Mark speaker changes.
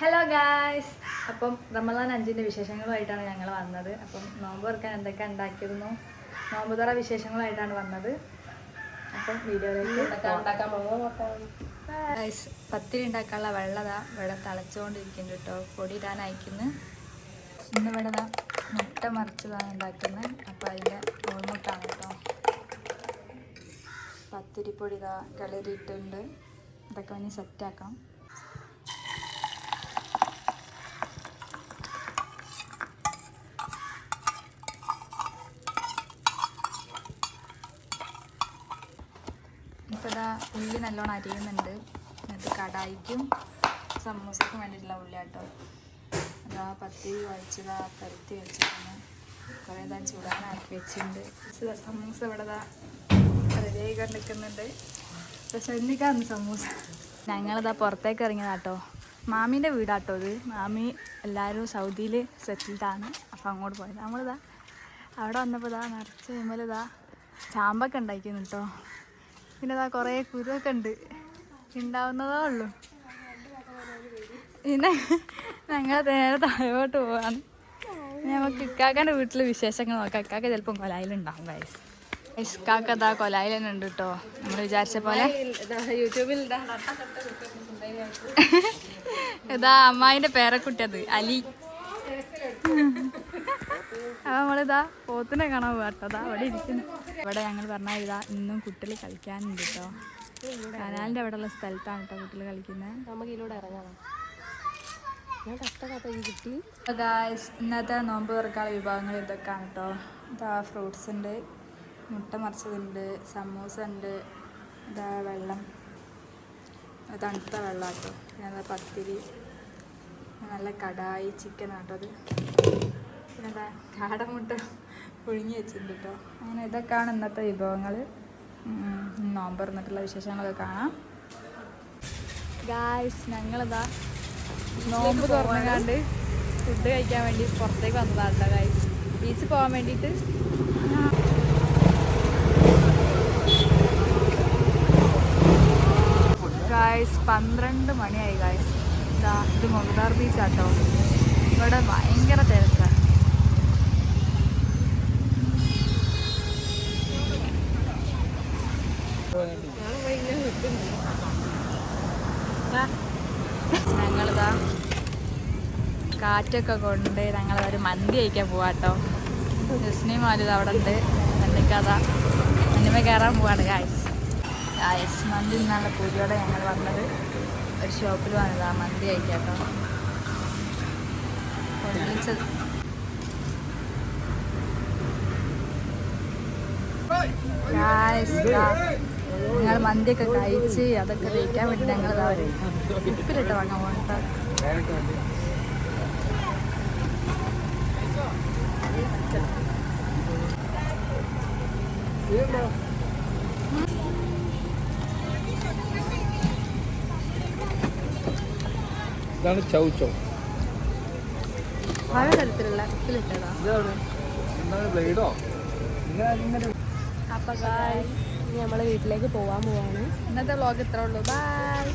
Speaker 1: Hello guys അപ്പം റമദാൻ അഞ്ചിന്റെ വിശേഷങ്ങളുമായിട്ടാണ് ഞങ്ങൾ വന്നത്. അപ്പം നോമ്പ് തുറക്കാൻ എന്തൊക്കെ ഉണ്ടാക്കിയിരുന്നു? നോമ്പ് തുറ വിശേഷങ്ങളായിട്ടാണ് വന്നത്. അപ്പം വീഡിയോയിലേക്ക് പത്തിരി ഉണ്ടാക്കാനുള്ള വെള്ളതാ. വെള്ളം തിളച്ചുകൊണ്ടിരിക്കുന്നുണ്ട് കേട്ടോ. പൊടി ഇടാൻ അയക്കുന്നു. ഇന്ന് ഇവിടെ മുട്ട മറിച്ചതാണ് ഉണ്ടാക്കുന്നത്. അപ്പം അതിന്റെ നൂൽമുട്ടാണ് കേട്ടോ. പത്തിരിപ്പൊടി ഇതാ കളരിയിട്ടുണ്ട് ഇതൊക്കെ ഒന്ന് സെറ്റാക്കാം ഉള്ളി നല്ലോണം അരിയുന്നുണ്ട്. അത് കടായിക്കും സമൂസയ്ക്കും വേണ്ടിയിട്ടുള്ള ഉള്ളി കേട്ടോ അതാ പത്തി വഴിച്ചതാ പരുത്തി വെച്ചിട്ടുണ്ട് കുറേ ഇതാ ചൂടാനാക്കി വെച്ചിട്ടുണ്ട്. സമൂസ ഇവിടെ ഇതാ റെഡിയായി കണ്ടിരിക്കുന്നുണ്ട്. പക്ഷെ എന്നിക്കാന്ന് സമൂസ. ഞങ്ങളിതാ പുറത്തേക്ക് ഇറങ്ങിയതാട്ടോ. മാമീന്റെ വീടാട്ടോ ഇത്. മാമി എല്ലാവരും സൗദിയിൽ സെറ്റിൽഡാണ് അപ്പോൾ അങ്ങോട്ട് പോയത്. നമ്മളിതാ അവിടെ വന്നപ്പോൾ ഇതാ നിറച്ച് കഴിയുമ്പോൾ ഇതാ ചാമ്പൊക്കെ ഉണ്ടാക്കിയിരുന്നു കേട്ടോ പിന്നെ അതാ കുറേ കുരുവൊക്കെ ഉണ്ട്. ഉണ്ടാവുന്നതേ ഉള്ളൂ. പിന്നെ ഞങ്ങൾ നേരെ താഴോട്ട് പോവാണ്. നമുക്ക് ഇക്കാക്കാന്റെ വീട്ടിൽ വിശേഷങ്ങൾ നോക്കാം. ഇക്കാക്ക ചിലപ്പം കൊലായിലുണ്ടാവും വയസ്സ് ഇഷ്കാക്ക അതാ കൊലായിൽ തന്നെ ഉണ്ട് കേട്ടോ നമ്മൾ വിചാരിച്ച പോലെ.
Speaker 2: യൂട്യൂബിൽ
Speaker 1: ഇതാ അമ്മായിന്റെ പേരക്കുട്ടി അത് അലി. അപ്പൊ നമ്മളിതാ പോത്തിനെ കാണാൻ പോകാട്ടോ അതാ അവിടെ ഇരിക്കുന്നു. ഇവിടെ ഞങ്ങൾ പറഞ്ഞാൽ ഇതാ ഇന്നും കുട്ടികൾ കളിക്കാനുണ്ട് കേട്ടോ കനാലിന്റെ അവിടെ ഉള്ള സ്ഥലത്താണ് കേട്ടോ കുട്ടികൾ കളിക്കുന്നത്.
Speaker 2: നമുക്ക് ഇതിലൂടെ ഇറങ്ങാം
Speaker 1: ഇന്നത്തെ നോമ്പ് തുറക്കാനുള്ള വിഭവങ്ങൾ ഇതൊക്കെയാണ് കേട്ടോ ഇതാ ഫ്രൂട്ട്സ് ഉണ്ട് മുട്ട മറിച്ചതുണ്ട് സമൂസ ഉണ്ട് ഇതാ വെള്ളം. തണുത്ത വെള്ളം കേട്ടോ പിന്നെ പത്തിരി. നല്ല കടായി ചിക്കൻ കേട്ടോ അത്. പിന്നെ എന്താ കാടമുട്ട പുഴുങ്ങി വെച്ചിട്ടുണ്ട് കേട്ടോ അങ്ങനെ ഇതൊക്കെയാണ് ഇന്നത്തെ വിഭവങ്ങൾ നോമ്പ് തുറന്നിട്ടുള്ള വിശേഷങ്ങളൊക്കെ കാണാം. ഗായ്സ് ഞങ്ങളിതാ നോമ്പ് തുറന്നുകാണ്ട് ഫുഡ് കഴിക്കാൻ വേണ്ടി പുറത്തേക്ക് വന്നതാണ് ഗായ്സ് ബീച്ചിൽ പോകാൻ വേണ്ടിയിട്ട് ഗായ്സ് പന്ത്രണ്ട് മണിയായി ഗായ്സ് ഇതാ ഇത് മൊഗദാർ ബീച്ചാട്ടോ ഇവിടെ ഭയങ്കര തിരക്കാണ് ഞങ്ങളിതാ കാറ്റൊക്കെ കൊണ്ട് ഞങ്ങൾ ഒരു മന്തി കഴിക്കാൻ പോവാട്ടോ. ജസ്നി മാലിത് അവിടെ ഉണ്ട് എന്നിക്കതാ എന്നിമ കയറാൻ പോവാണ് കായസ് കായസ് മന്തി നല്ല പൂജയോടെ ഞങ്ങൾ വന്നത് ഒരു ഷോപ്പിൽ വന്നതാ മന്തി കഴിക്കാട്ടോ. പൊള്ളിച്ചത് ഗായ്സ് മന്തിയൊക്കെ കഴിച്ച് അതൊക്കെ കഴിക്കാൻ വേണ്ടി ഞങ്ങൾ ഉപ്പിലിട്ട് വാങ്ങാൻ പോകട്ടോ
Speaker 3: ഇതാണ് ചൗച്ചോ
Speaker 1: പല തരത്തിലുള്ള ഉപ്പിലിട്ടതാ.
Speaker 3: ബ്ലേഡോ? ഇങ്ങനെ ഇങ്ങനെ
Speaker 1: അപ്പൊ ഗായ്
Speaker 2: ഇനി നമ്മളെ വീട്ടിലേക്ക് പോവാൻ പോവാണ്.
Speaker 1: ഇന്നത്തെ വ്ളോഗ് ഇത്രേ ഉള്ളൂ. ബൈ